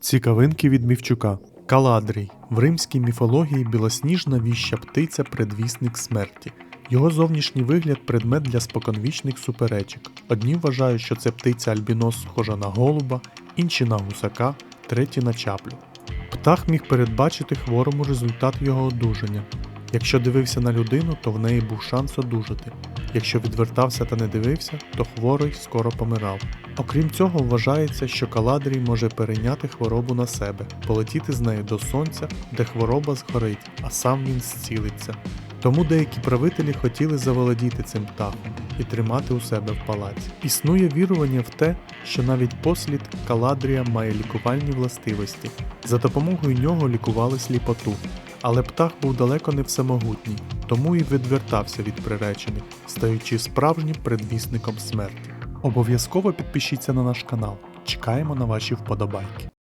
Цікавинки від Мівчука. Каладрій. В римській міфології білосніжна віща птиця предвісник смерті. Його зовнішній вигляд предмет для споконвічних суперечок. Одні вважають, що це птиця альбінос схожа на голуба, інші на гусака, треті на чаплю. Птах міг передбачити хворому результат його одужання. Якщо дивився на людину, то в неї був шанс одужати. Якщо відвертався та не дивився, то хворий скоро помирав. Окрім цього, вважається, що каладрій може перейняти хворобу на себе, полетіти з нею до сонця, де хвороба згорить, а сам він зцілиться. Тому деякі правителі хотіли заволодіти цим птахом і тримати у себе в палаці. Існує вірування в те, що навіть послід каладрія має лікувальні властивості. За допомогою нього лікували сліпоту. Але птах був далеко не всемогутній, тому і відвертався від приречених, стаючи справжнім предвісником смерті. Обов'язково підпишіться на наш канал. Чекаємо на ваші вподобайки.